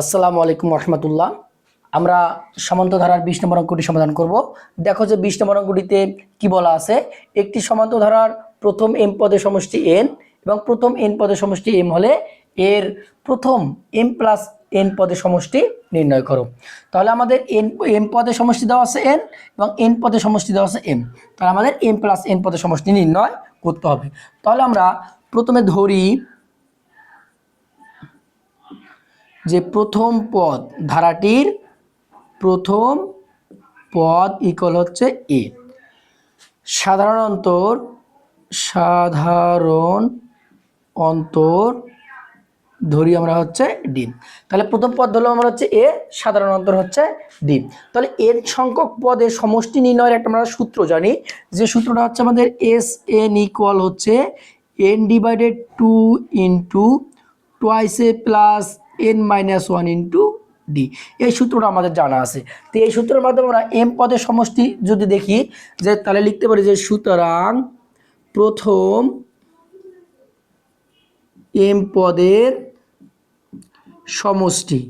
আসসালামু আলাইকুম রহমতুল্লাহ। আমরা সমান্ত ধারার বিশ নম্বর অঙ্কটি সমাধান করব। দেখো যে বিশ নম্বর অঙ্কটিতে কি বলা আছে? একটি সমান্ত ধারার প্রথম এম পদের সমষ্টি এন এবং প্রথম এন পদের সমষ্টি এম হলে এর প্রথম এম প্লাস এন পদের সমষ্টি নির্ণয় করো। তাহলে আমাদের এন এম পদের সমষ্টি দেওয়া আছে এন এবং এন পদের সমষ্টি দেওয়া আছে এম তাহলে আমাদের এম প্লাস এন পদের সমষ্টি নির্ণয় করতে হবে। তাহলে আমরা প্রথমে ধরি যে প্রথম পদ, ধারাটির প্রথম পদ ইকল হচ্ছে এ সাধারণ অন্তর সাধারণ অন্তর ধরি আমরা হচ্ছে ডিম তাহলে প্রথম পদ ধরলাম আমরা হচ্ছে এ সাধারণ অন্তর হচ্ছে ডিম তাহলে এর সংখ্যক পদের সমষ্টি নির্ণয়ের একটা আমরা সূত্র জানি। যে সূত্রটা হচ্ছে আমাদের এস এন ইকুয়াল হচ্ছে N divided two into twice A plus N minus one into D এই সূত্রটা আমাদের জানা আছে। তো এই সূত্রের মাধ্যমে আমরা এম পদের সমষ্টি যদি দেখি, যে তাহলে লিখতে পারি যে সুতরাং প্রথম এম পদের সমষ্টি।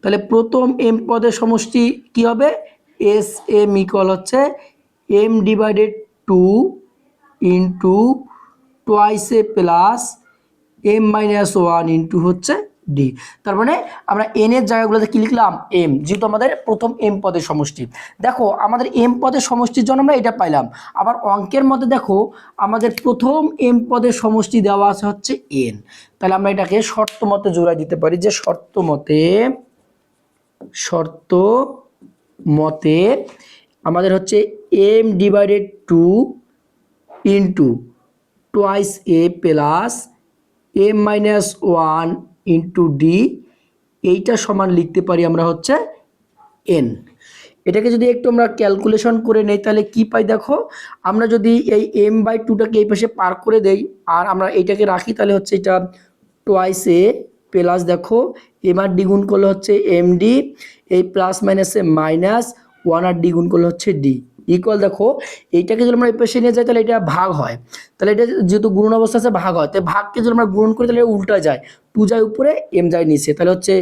তাহলে প্রথম এম পদের সমষ্টি কি হবে? এস এম ইকুয়াল হচ্ছে M divided two into twice A plus M minus one into হচ্ছে ডি তার মানে আমরা এন এর জায়গাগুলোতে কি লিখলাম? এম যেহেতু আমাদের প্রথম এম পদের সমষ্টি। দেখো, আমাদের এম পদের সমষ্টির জন্য আমরা এটা পাইলাম। আবার অঙ্কের মধ্যে দেখো, আমাদের প্রথম এম পদের সমষ্টি দেওয়া আছে হচ্ছে এন তাহলে আমরা এটাকে শর্ত মতে জোড়াই দিতে পারি যে শর্ত মতে শর্ত মতে আমাদের হচ্ছে M divided two into twice A plus M minus one into D এইটা সমান লিখতে পারি আমরা হচ্ছে এন এটাকে যদি একটু আমরা ক্যালকুলেশন করে নেই, তাহলে কি পাই দেখো? আমরা যদি এই এম বাই টুটাকে এই পাশে পার করে দেই, আর আমরা এইটাকে রাখি, তাহলে হচ্ছে এটা টোয়াইস এ প্লাস দেখো এম আর দ্বিগুণ করলে হচ্ছে এম ডি এই প্লাস মাইনাসে মাইনাস ওয়ান আর দ্বিগুণ করলে হচ্ছে ডি ইকুয়াল দেখো, এইটাকে যদি আমরা পাশে নিয়ে যাই, তাহলে এটা ভাগ হয়। তাহলে এটা যেহেতু গুণন অবস্থা আছে, ভাগ হয়। তাই ভাগকে যদি আমরা গুণন করি, তাহলে উল্টা যায়। টু যায় উপরে এম যায় নিচে। তাহলে হচ্ছে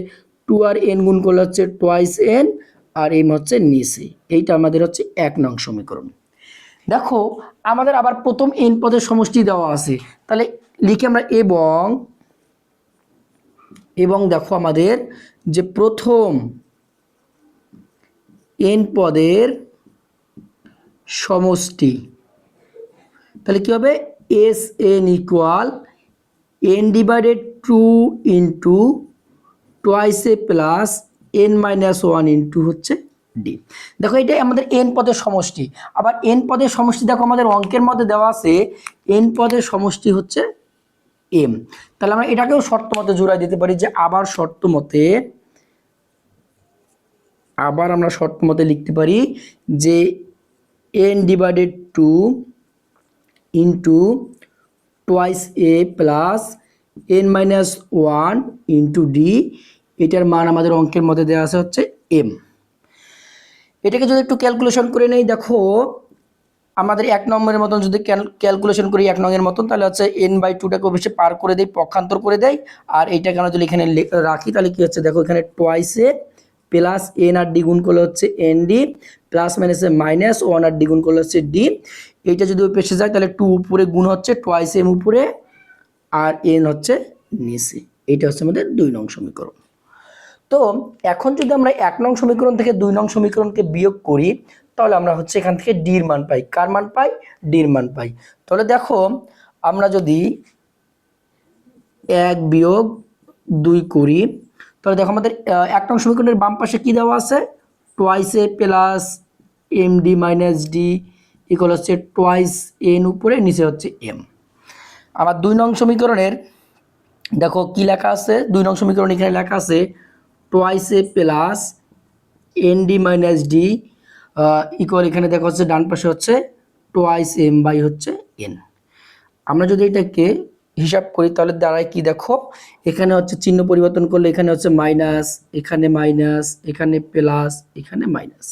টু আর এন গুণ করলে হচ্ছে টোয়াইস এন আর এম হচ্ছে নিচে। এইটা আমাদের হচ্ছে এক নং সমীকরণ। দেখো, আমাদের আবার প্রথম এন পদের সমষ্টি দেওয়া আছে। তাহলে লিখে আমরা এবং এবং দেখো আমাদের যে প্রথম এন পদের সমষ্টি। তাহলে কী হবে? S N equal N divided two into twice A plus N minus one into হচ্ছে ডি দেখো এটা আমাদের এন পদের সমষ্টি। আবার এন পদের সমষ্টি দেখো আমাদের অঙ্কের মধ্যে দেওয়া আছে এন পদের সমষ্টি হচ্ছে এম তাহলে আমরা এটাকেও শর্ত মতে জোড়াই দিতে পারি যে আবার শর্ত মতে, আবার আমরা শর্ত মতে লিখতে পারি যে N divided two into twice A plus N minus one into D এটার মান আমাদের অঙ্কের মধ্যে দেওয়া আছে হচ্ছে এম এটাকে যদি একটু ক্যালকুলেশন করে নেই, দেখো, আমাদের এক নম্বরের মতন যদি ক্যালকুলেশন করি এক নংয়ের মতন, তাহলে হচ্ছে এন বাই টুটাকে অবশ্যই পার করে দেয় পক্ষান্তর করে দেয় আর এইটাকে আমরা যদি এখানে রাখি, তাহলে কি হচ্ছে? দেখো, এখানে টোয়াইসে প্লাস এন আর ডি গুণ করলে হচ্ছে এন ডি, প্লাস মাইনাসে মাইনাস ওয়ান আর ডি গুণ করলে হচ্ছে ডি। এইটা যদি পেশে যায়, তাহলে টু উপরে গুণ হচ্ছে টোয়াইস এম উপরে আর এন হচ্ছে নিচে। এইটা হচ্ছে আমাদের দুই নং সমীকরণ। তো এখন যদি আমরা এক নং সমীকরণ থেকে দুই নং সমীকরণকে বিয়োগ করি, তাহলে আমরা হচ্ছে এখান থেকে ডির মান পাই। কার মান পাই? ডির মান পাই। তাহলে দেখো, আমরা যদি এক বিয়োগ দুই করি তাহলে দেখো আমাদের এক নং সমীকরণের বাম পাশে কি দেওয়া আছে? Twice A plus M D minus D equal হচ্ছে টোয়াইস এন উপরে, নিচে হচ্ছে এম আবার দুই নং সমীকরণের, দেখো কি লেখা আছে? দুই নং সমীকরণ এখানে লেখা আছে twice A plus N D minus D equal এখানে দেখো হচ্ছে, ডান পাশে হচ্ছে টোয়াইস এম বাই হচ্ছে এন আমরা যদি এটাকে হিসাব করি, তাহলে দাঁড়ায় কি দেখো? এখানে হচ্ছে চিহ্ন পরিবর্তন করলে এখানে হচ্ছে মাইনাস এখানে মাইনাস এখানে প্লাস এখানে মাইনাস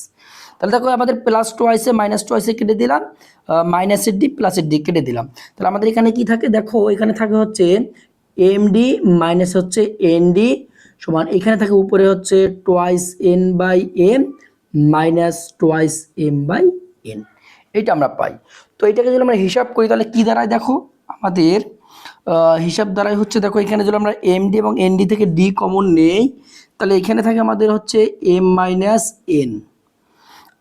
তাহলে দেখো, আমাদের প্লাস টোয়াইসে মাইনাস টোয়াইসে কেটে দিলাম মাইনাসের ডি প্লাসের ডি কেটে দিলাম। তাহলে আমাদের এখানে কি থাকে? দেখো, এখানে থাকে হচ্ছে এম ডি মাইনাস হচ্ছে এন ডি সমান, এখানে থাকে উপরে হচ্ছে twice N by M minus twice M by N এটা আমরা পাই। তো এটাকে যদি আমরা হিসাব করি, তাহলে কি দাঁড়ায় দেখো? আমাদের হিসাব দ্বারাই হচ্ছে, দেখো এখানে যদি আমরা এমডি এবং এনডি থেকে ডি কমন নেই, তাহলে এখানে থাকে আমাদের হচ্ছে এম মাইনাস এন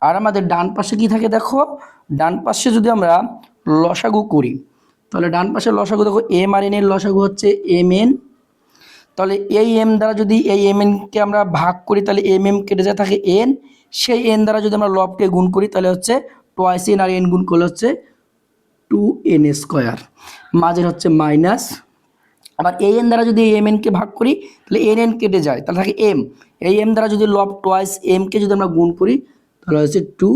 আর আমাদের ডান পাশে কি থাকে দেখো? ডান পাশে যদি আমরা লসাগু করি, তাহলে ডান পাশে লসাগু, দেখো এম আর এন এর লসাগু হচ্ছে এম এন তাহলে এই এম দ্বারা যদি এই এম এনকে আমরা ভাগ করি, তাহলে এম এম কেটে যায় থাকে এন সেই এন দ্বারা যদি আমরা লবকে গুণ করি, তাহলে হচ্ছে টোয়াইস এন আর এন গুণ করলে হচ্ছে টু এন স্কোয়ার। মাঝের হচ্ছে মাইনাস। আবার এই এন দ্বারা যদি এম এনকে ভাগ করি, তাহলে এন এন কেটে যায়। তাহলে থাকে এম। এই এম দ্বারা যদি লব টোয়াইস এমকে যদি আমরা গুণ করি, তাহলে হচ্ছে টু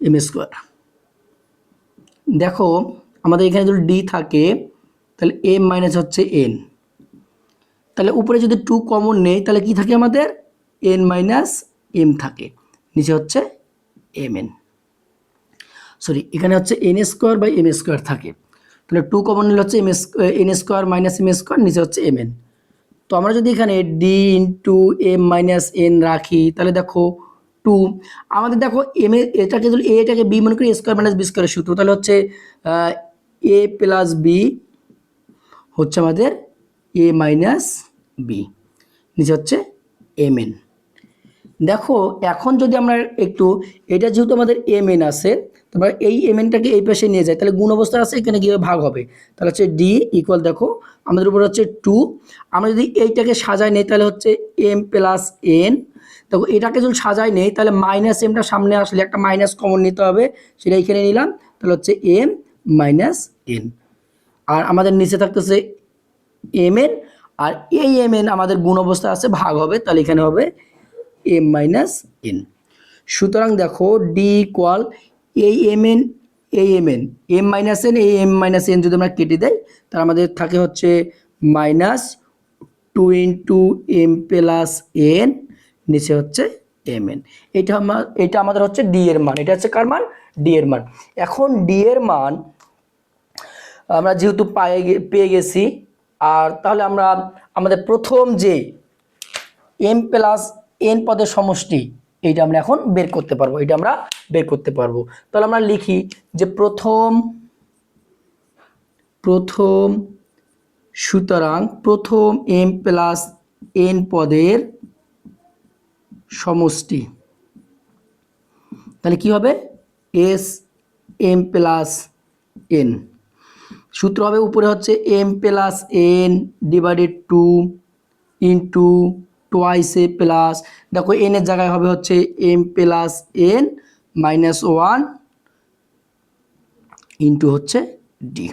এম স্কোয়ার। দেখো, আমাদের এখানে যদি ডি থাকে, তাহলে এম মাইনাস হচ্ছে এন তাহলে উপরে যদি টু কমন নেই, তাহলে কি থাকে আমাদের? এন মাইনাস এম থাকে। নিচে হচ্ছে এম এন সরি, এখানে হচ্ছে N square by M square থাকে। তাহলে টু কমন নিলে হচ্ছে M S N square minus M square নিচে হচ্ছে এম এন তো আমরা যদি এখানে D into M minus N রাখি, তাহলে দেখো টু আমাদের দেখো এম এটাকে যদি এ এটাকে বি মনে করি স্কোয়ার মাইনাস বি স্কোয়ারের সূত্র, তাহলে হচ্ছে এ প্লাস বি হচ্ছে আমাদের এ মাইনাস বি নিচে হচ্ছে এম এন দেখো, এখন যদি আমরা একটু, এটা যেহেতু আমাদের এম এন আছে তোমরা এই এম এনটাকে এই পাশে নিয়ে যায়, তাহলে গুণ অবস্থা আছে, এখানে গিয়ে ভাগ হবে। তাহলে হচ্ছে ডি ইকুয়াল দেখো, আমাদের উপর হচ্ছে টু আমরা যদি এইটাকে সাজাই নেই, তাহলে হচ্ছে এম প্লাস এন দেখো, এটাকে যদি সাজায় নেই, তাহলে মাইনাস এমটা সামনে আসলে একটা মাইনাস কমন নিতে হবে, সেটা এখানে নিলাম। তাহলে হচ্ছে এম মাইনাস এন আর আমাদের নিচে থাকতেছে এম এন আর এই এম এন আমাদের গুণ অবস্থা আছে, ভাগ হবে, তাহলে এখানে হবে এম মাইনাস এন সুতরাং দেখো ডি ইকুয়াল এই এম এন এই M N M minus N এই এম মাইনাস এন যদি আমরা কেটে দেয় তাহলে আমাদের থাকে হচ্ছে minus two into M plus N নিচে হচ্ছে এম এন এটা আমার এটা আমাদের হচ্ছে ডি এর মান। এটা হচ্ছে কার মান? ডি এর মান। এখন ডি এর মান আমরা যেহেতু পায়ে পেয়ে গেছি, আর তাহলে আমরা, আমাদের প্রথম যে এম প্লাস এন পদের সমষ্টি এইটা আমরা এখন বের করতে পারব এটা আমরা বের করতে পারব। তাহলে আমরা লিখি যে প্রথম প্রথম সুতরাং প্রথম এম প্লাস এন পদের সমষ্টি। তাহলে কি হবে? এস এম প্লাস এন সূত্র হবে উপরে হচ্ছে M plus N divided two into twice A plus দেখো এন এর জায়গায় হবে হচ্ছে M plus N minus one into হচ্ছে ডি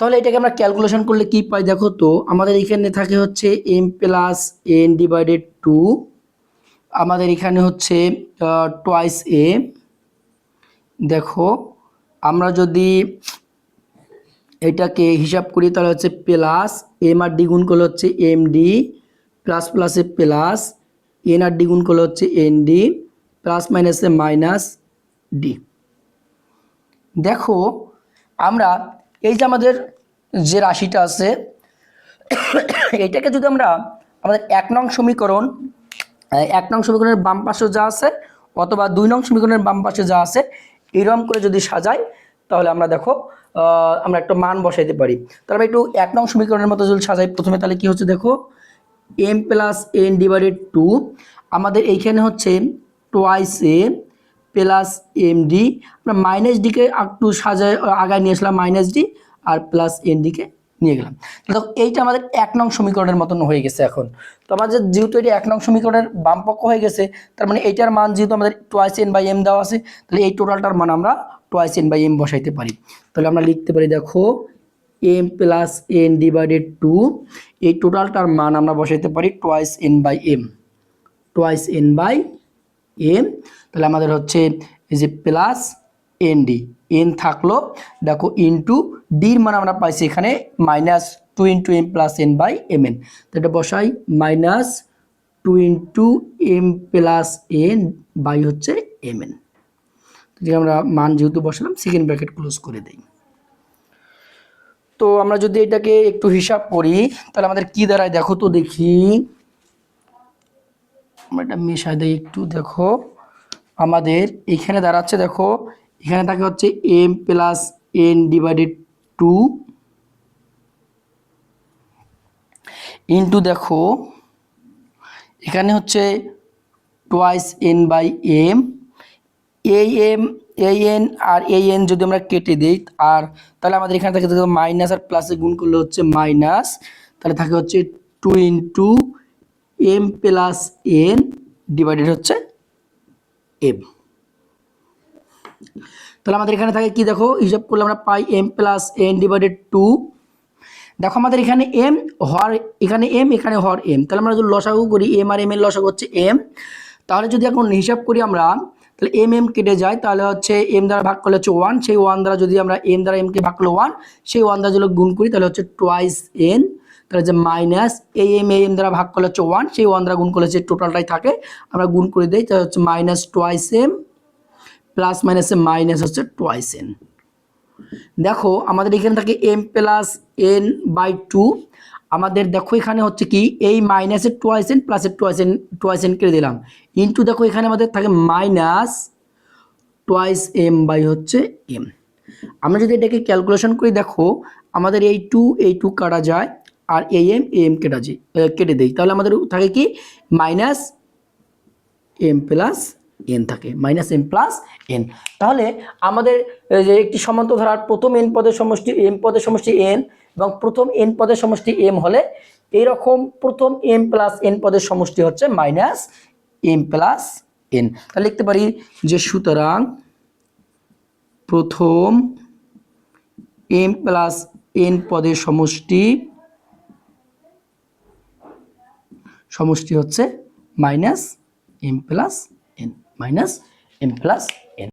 তাহলে এটাকে আমরা ক্যালকুলেশন করলে কি পাই দেখো তো? আমাদের এখানে থাকে হচ্ছে M plus N divided two আমাদের এখানে হচ্ছে টোয়াইস এ দেখো, আমরা যদি এটাকে হিসাব করি তাহলে হচ্ছে প্লাস এম আর ডি গুণ করলে হচ্ছে এম ডি প্লাস প্লাসে প্লাস, এন আর ডি গুণ করলে হচ্ছে এন ডি, প্লাস মাইনাসে মাইনাস ডি। দেখো, আমরা এই যে আমাদের যে রাশিটা আছে, এটাকে যদি আমরা আমাদের এক নং সমীকরণ, এক নং সমীকরণের বাম পাশে যা আছে, অথবা দুই নং সমীকরণের বাম পাশে যা আছে এরকম করে যদি সাজাই, তাহলে আমরা দেখো আমরা একটা মান বসাইতে পারি। তাহলে একটু এক নং সমীকরণের মতো যদি সাজাই, প্রথমে তাহলে কি হচ্ছে দেখো M plus N divided two আমাদের এইখানে হচ্ছে twice A plus M D আমরা মাইনাস ডিকে একটু সাজায়, আগায় নিয়ে আসলাম মাইনাস ডি আর প্লাস এন ডিকে নিয়ে গেলাম। দেখো, এইটা আমাদের এক নং সমীকরণের মতন হয়ে গেছে এখন। তো আমাদের যেহেতু এটা এক নং সমীকরণের বাম পক্ষ হয়ে গেছে, তার মানে এইটার মান যেহেতু আমাদের টোয়াইস এন বাই এম দেওয়া আছে, তাহলে এই টোটালটার মান আমরা টোয়াইস এন বাই এম বসাইতে পারি। তাহলে আমরা লিখতে পারি, দেখো M plus N divided two এই টোটালটার মান আমরা বসাইতে পারি twice N by M twice N by M তাহলে আমাদের হচ্ছে এই যে প্লাস এন ডি এন থাকল, দেখো ইন্টু ডির মান আমরা পাইছি এখানে minus two into M plus N by M N এটা বসাই minus two into M plus N by হচ্ছে এম এন আমরা মান যেহেতু বসালাম সেকেন্ড ব্র্যাকেট ক্লোজ করে দিই। তো আমরা যদি এটাকে একটু হিসাব করি, তাহলে আমাদের কি দাঁড়ায়? দেখো তো দেখি। আমরা এটা মেশাই দিই একটু, দেখো। আমাদের এখানে দাঁড়াচ্ছে, দেখো। এখানে থাকে হচ্ছে M plus N divided two into দেখো। এখানে হচ্ছে টোয়াইস এন বাই এম এই এম এন আর এন যদি আমরা কেটে দিই, আর তাহলে আমাদের এখানে থাকে মাইনাস আর প্লাসে গুণ করলে হচ্ছে মাইনাস তাহলে থাকে হচ্ছে two into M plus N divided হচ্ছে এম তাহলে আমাদের এখানে থাকে কি দেখো, হিসাব করলে আমরা পাই M plus N divided two দেখো আমাদের এখানে এম হর এখানে এম এখানে হর এম তাহলে আমরা যদি লসাগু করি এম আর এম এর লসাগু হচ্ছে এম তাহলে যদি এখন হিসাব করি আমরা তাহলে এম এম কেটে যায়। তাহলে হচ্ছে এম দ্বারা ভাগ করলে হচ্ছে ওয়ান সেই ওয়ান দ্বারা যদি আমরা এম দ্বারা এমকে ভাগ করলে ওয়ান সেই ওয়ান দ্বারা যদি গুণ করি, তাহলে হচ্ছে টোয়াইস এন তাহলে যে মাইনাস এই এম এম দ্বারা ভাগ করলে হচ্ছে ওয়ান সেই ওয়ান দ্বারা গুণ করলে যে টোটালটাই থাকে, আমরা গুণ করে দিই, তাহলে হচ্ছে মাইনাস টোয়াইস এম প্লাস মাইনাসে মাইনাস হচ্ছে টোয়াইস এন দেখো, আমাদের এখানে থাকে M plus N by two আমাদের দেখো এখানে হচ্ছে কি, এই মাইনাসের টোয়াইস এন প্লাসের টোয়াইস এন টোয়াইস এন কেটে দিলাম। ইন্টু দেখো এখানে আমাদের থাকে মাইনাস টোয়াইস এম বাই হচ্ছে এম আমরা যদি এটাকে ক্যালকুলেশন করি, দেখো আমাদের এই টু এই টু কাটা যায় আর এই এম এম কেটা যায় কেটে দেই। তাহলে আমাদের থাকে কি মাইনাস এম প্লাস এন থাকে মাইনাস এম প্লাস এন তাহলে আমাদের যে একটি সমান্তর ধারার প্রথম এন পদের সমষ্টি এম পদের সমষ্টি এন এবং প্রথম এন পদের সমষ্টি এম হলে এইরকম প্রথম এম প্লাস এন পদের সমষ্টি হচ্ছে মাইনাস এম প্লাস এন তাহলে লিখতে পারি যে সুতরাং প্রথম এম প্লাস এন পদের সমষ্টি সমষ্টি হচ্ছে minus M plus N minus M plus N